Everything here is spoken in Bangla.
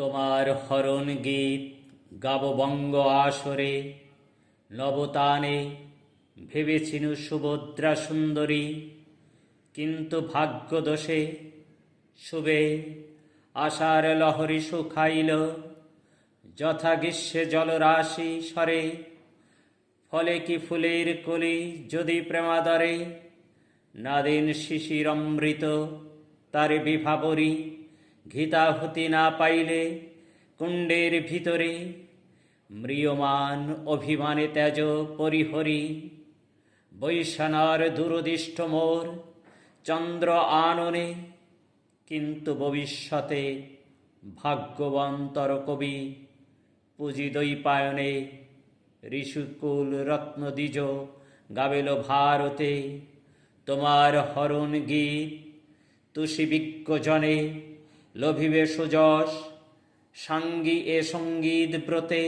তোমার হরণ গীত গাব বঙ্গ আসরে। নবতানে ভেবেছিনু সুভদ্রা সুন্দরী, কিন্তু ভাগ্যদোষে শুভে আশার লহরী শুখাইল যথা গ্রীষ্মে জলরাশি সরে, ফলে কি ফুলের কলি যদি প্রেমাদরে? নাদিন শিশির অমৃত, তার বিভাবরী ঘিতাহুতি না পাইলে কুণ্ডের ভিতরে ম্রিয়মান অভিমানে তেজ পরিহরি, বৈশানার দুরদিষ্ট মোর চন্দ্র আননে, কিন্তু ভবিষ্যতে ভাগ্যবন্তর কবি পুজিদৈপায়নে ঋষুকুল রত্নদ্বিজ গাবেল ভারতে, তোমার হরণ গীত তুষিবিজ্ঞ জনে লভিবে সুযশ সাঙ্গী এ সংগীত ব্রতে।